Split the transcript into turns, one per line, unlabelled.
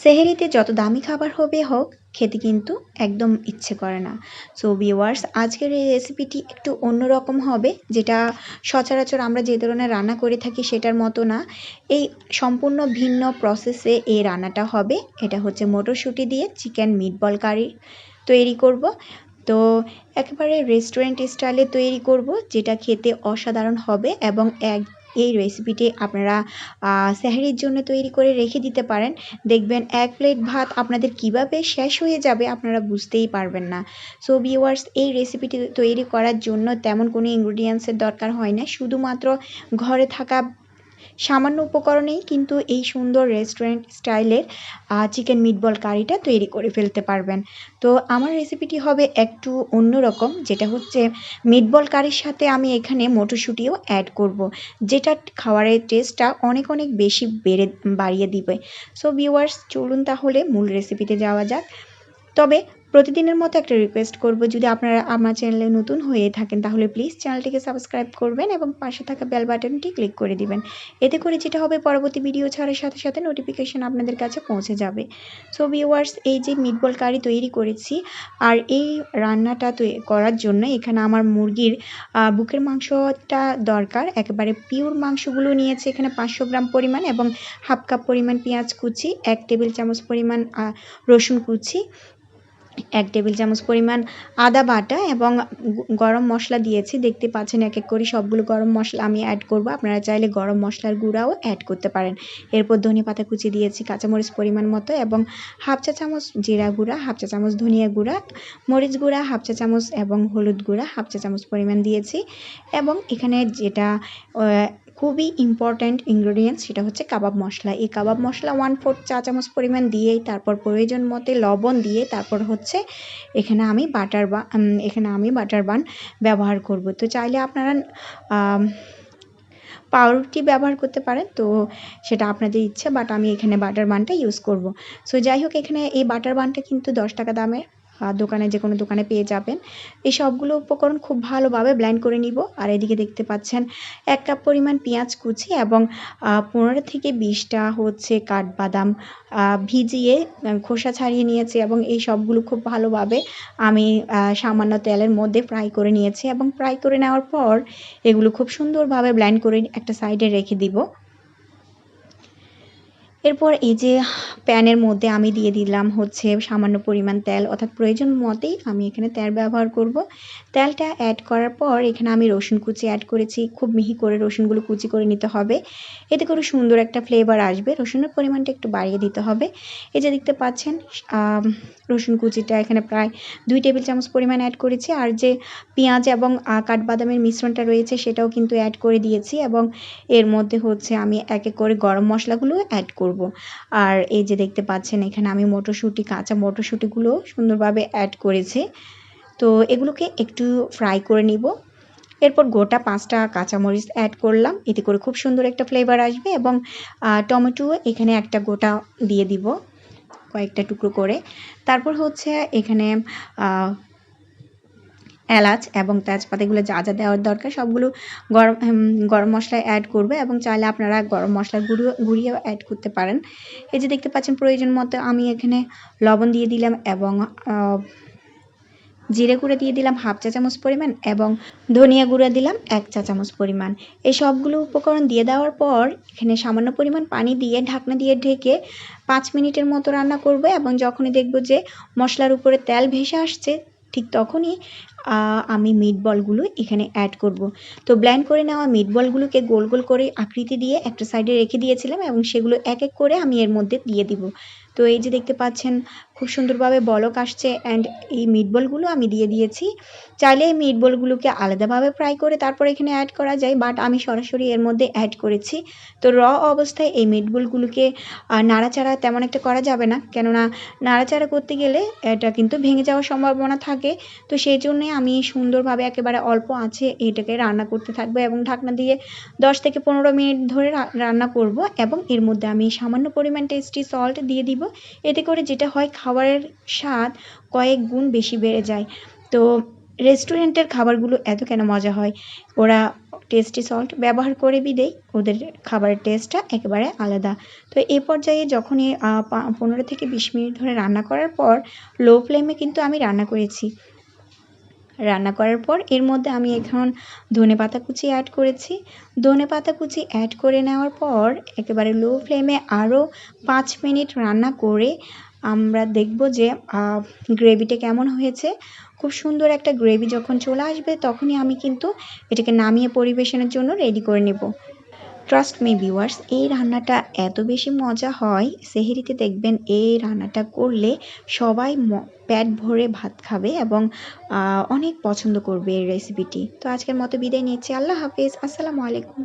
সেহেরিতে যত দামি খাবার হবে, হোক, খেতে কিন্তু একদম ইচ্ছে করে না। সো ভিউয়ার্স আজকের এই রেসিপিটি একটু অন্যরকম হবে, যেটা সচরাচর আমরা যে ধরনের রান্না করে থাকি সেটার মতো না। এই সম্পূর্ণ ভিন্ন প্রসেসে এই রান্নাটা হবে। এটা হচ্ছে মটরশুঁটি দিয়ে চিকেন মিটবল কারি তৈরি করব। তো, একেবারে রেস্টুরেন্ট স্টাইলে তৈরি করব, যেটা খেতে অসাধারণ হবে এবং এক এই রেসিপিটি আপনারা স্যাহারির জন্য তৈরি করে রেখে দিতে পারেন। দেখবেন এক প্লেট ভাত আপনাদের কীভাবে শেষ হয়ে যাবে আপনারা বুঝতেই পারবেন না। সো ভিউয়ার্স এই রেসিপিটি তৈরি করার জন্য তেমন কোনো ইনগ্রিডিয়েন্টসের দরকার হয় না। শুধুমাত্র ঘরে থাকা সামান্য উপকরণেই কিন্তু এই সুন্দর রেস্টুরেন্ট স্টাইলের চিকেন মিটবল কারিটা তৈরি করে ফেলতে পারবেন। তো আমার রেসিপিটি হবে একটু অন্যরকম যেটা হচ্ছে মিটবল কারির সাথে আমি এখানে মটরশুঁটিও অ্যাড করব, যেটা খাবারের টেস্টটা অনেক অনেক বেশি বেড়ে, বাড়িয়ে দিবে। সো ভিউয়ার্স চলুন তাহলে মূল রেসিপিতে যাওয়া যাক। তবে প্রতিদিনের মতো একটা রিকোয়েস্ট করব, যদি আপনারা আমার চ্যানেলে নতুন হয়ে থাকেন, তাহলে প্লিজ চ্যানেলটিকে সাবস্ক্রাইব করবেন এবং পাশে থাকা বেল বাটনটি ক্লিক করে দিবেন। এতে করে যেটা হবে, পরবর্তী ভিডিও ছাড়ার সাথে সাথে নোটিফিকেশান আপনাদের কাছে পৌঁছে যাবে। সো ভিউয়ার্স এই যে মিটবল কারি তৈরি করেছি, আর এই রান্নাটা করার জন্য এখানে আমার মুরগির বুকের মাংসটা দরকার। একেবারে পিওর মাংসগুলো নিয়েছে এখানে পাঁচশো গ্রাম পরিমাণ এবং হাফ কাপ পরিমাণ পেঁয়াজ কুচি, এক টেবিল চামচ পরিমাণ রসুন কুচি এক টেবিল চামচ পরিমাণ আদা বাটা এবং গরম মশলা দিয়েছি। দেখতে পাচ্ছেন এক এক করে সবগুলো গরম মশলা আমি অ্যাড করব। আপনারা চাইলে গরম মশলার গুঁড়াও অ্যাড করতে পারেন। এরপর ধনে পাতা কুচি দিয়েছি কাঁচামরিচ পরিমাণ মতো এবং হাফ চা চামচ জিরা গুঁড়া, হাফ চা চামচ ধনিয়া গুঁড়া, মরিচ গুঁড়া, হাফ চা চামচ এবং হলুদ গুঁড়া, হাফ চা চামচ পরিমাণ দিয়েছি। এবং এখানে যেটা খুবই ইম্পর্ট্যান্ট ইনগ্রেডিয়েন্টস সেটা হচ্ছে কাবাব মশলা। এই কাবাব মশলা ওয়ান ফোর্থ চা চামচ পরিমাণ দিয়েই তারপর প্রয়োজন মতে লবণ দিয়ে তারপর হচ্ছে এখানে আমি বাটার বা এখানে আমি বাটার বান ব্যবহার করব। তো চাইলে আপনারা পাউরুটি ব্যবহার করতে পারেন, তো সেটা আপনাদের ইচ্ছে বাট আমি এখানে বাটার বানটা ইউজ করব। সো যাই হোক, এখানে এই বাটার বানটা কিন্তু দশ টাকা দামের। দোকানে যে কোনো দোকানে পেয়ে যাবেন। এই সবগুলো উপকরণ খুব ভালোভাবে ব্ল্যান্ড করে নিব। আর এদিকে দেখতে পাচ্ছেন এক কাপ পরিমাণ পেঁয়াজ কুচি এবং পনেরো থেকে বিশটা হচ্ছে কাঠবাদাম ভিজিয়ে খোসা ছাড়িয়ে নিয়েছি এবং এই সবগুলো খুব ভালোভাবে আমি সামান্য তেলের মধ্যে ফ্রাই করে নিয়েছি এবং ফ্রাই করে নেওয়ার পর এগুলো খুব সুন্দরভাবে ব্ল্যান্ড করে একটা সাইডে রেখে দিব। এরপর এই যে প্যানের মধ্যে আমি দিয়ে দিলাম হচ্ছে সামান্য পরিমাণ তেল, অর্থাৎ প্রয়োজন মতেই আমি এখানে তেল ব্যবহার করব। তেলটা অ্যাড করার পর এখানে আমি রসুন কুচি অ্যাড করেছি, খুব মিহি করে রসুনগুলো কুচি করে নিতে হবে। এতে করে সুন্দর একটা ফ্লেভার আসবে, রসুনের পরিমাণটা একটু বাড়িয়ে দিতে হবে। এই যে দেখতে পাচ্ছেন রসুন কুচিটা এখানে প্রায় দুই টেবিল চামচ পরিমাণ অ্যাড করেছি। আর যে পেঁয়াজ এবং কাঠবাদামের মিশ্রণটা রয়েছে সেটাও কিন্তু অ্যাড করে দিয়েছি এবং এর মধ্যে হচ্ছে আমি এক এক করে গরম মশলাগুলো অ্যাড করব। আর এই যে দেখতে পাচ্ছেন, এখানে আমি মটরশুঁটি, কাঁচা মটরশুঁটিগুলো সুন্দরভাবে অ্যাড করেছি। তো এগুলোকে একটু ফ্রাই করে নিব। এরপর গোটা পাঁচটা কাঁচামরিচ অ্যাড করলাম। এতে করে খুব সুন্দর একটা ফ্লেভার আসবে এবং টমেটো এখানে একটা গোটা দিয়ে দিব কয়েকটা টুকরো করে। তারপর হচ্ছে এখানে এলাচ এবং তেজপাতা, এগুলো যা যা দেওয়ার দরকার সবগুলো গরম গরম মশলায় অ্যাড করবে এবং চাইলে আপনারা গরম মশলার গুঁড়ো গুঁড়িয়েও অ্যাড করতে পারেন। এই যে দেখতে পাচ্ছেন প্রয়োজন মতো আমি এখানে লবণ দিয়ে দিলাম এবং জিরে গুঁড়ো দিয়ে দিলাম হাফ চা চামচ পরিমাণ এবং ধনিয়া গুঁড়ো দিলাম এক চা চামচ পরিমাণ। এই সবগুলো উপকরণ দিয়ে দেওয়ার পর এখানে সামান্য পরিমাণ পানি দিয়ে ঢাকনা দিয়ে ঢেকে পাঁচ মিনিটের মতো রান্না করব এবং যখনই দেখব যে মশলার উপরে তেল ভেসে আসছে ঠিক তখনই আমি মিট বলগুলো এখানে অ্যাড করব। তো ব্ল্যান্ড করে নেওয়া মিট বলগুলোকে গোল গোল করে আকৃতি দিয়ে একটা সাইডে রেখে দিয়েছিলাম এবং সেগুলো এক এক করে আমি এর মধ্যে দিয়ে দিব। তো এই যে দেখতে পাচ্ছেন খুব সুন্দরভাবে বলক আসছে অ্যান্ড এই মিটবলগুলো আমি দিয়ে দিয়েছি। চাইলে এই মিটবলগুলোকে আলাদাভাবে ফ্রাই করে তারপর এখানে অ্যাড করা যায় বাট আমি সরাসরি এর মধ্যে অ্যাড করেছি। তো র অবস্থায় এই মিটবলগুলোকে নাড়াচাড়া তেমন একটা করা যাবে না, কেননা নাড়াচাড়া করতে গেলে এটা কিন্তু ভেঙে যাওয়ার সম্ভাবনা থাকে। তো সেই জন্যে আমি সুন্দরভাবে একেবারে অল্প আছে এটাকে রান্না করতে থাকব এবং ঢাকনা দিয়ে দশ থেকে পনেরো মিনিট ধরে রান্না করব এবং এর মধ্যে আমি সামান্য পরিমাণ টেস্টি সল্ট দিয়ে দিব। এতে করে যেটা হয় খাবারের স্বাদ কয়েক গুণ বেশি বেড়ে যায়। তো রেস্টুরেন্টের খাবারগুলো এত কেন মজা হয়? ওরা টেস্টি সল্ট ব্যবহার করে বিদেই ওদের খাবারের টেস্টটা একেবারে আলাদা। তো এই পর্যায়ে যখনই পনেরো থেকে বিশ মিনিট ধরে রান্না করার পর লো ফ্লেমে কিন্তু আমি রান্না করেছি। রান্না করার পর এর মধ্যে আমি এখন ধনে পাতা কুচি অ্যাড করেছি। ধনে পাতা কুচি অ্যাড করে নেওয়ার পর, একেবারে লো ফ্লেমে আরও পাঁচ মিনিট রান্না করে আমরা দেখব যে গ্রেভিটা কেমন হয়েছে। খুব সুন্দর একটা গ্রেভি যখন চলে আসবে, তখনই আমি কিন্তু এটাকে নামিয়ে পরিবেশনের জন্য রেডি করে নেব। ট্রাস্ট মি ভিউয়ার্স এই রান্নাটা এত বেশি মজা হয়। সেহেরিতে দেখবেন, এই রান্নাটা করলে সবাই প্যাট ভরে ভাত খাবে এবং অনেক পছন্দ করবে এই রেসিপিটি তো আজকের মতো বিদায় নিচ্ছি। আল্লাহ হাফিজ। আসসালামু আলাইকুম।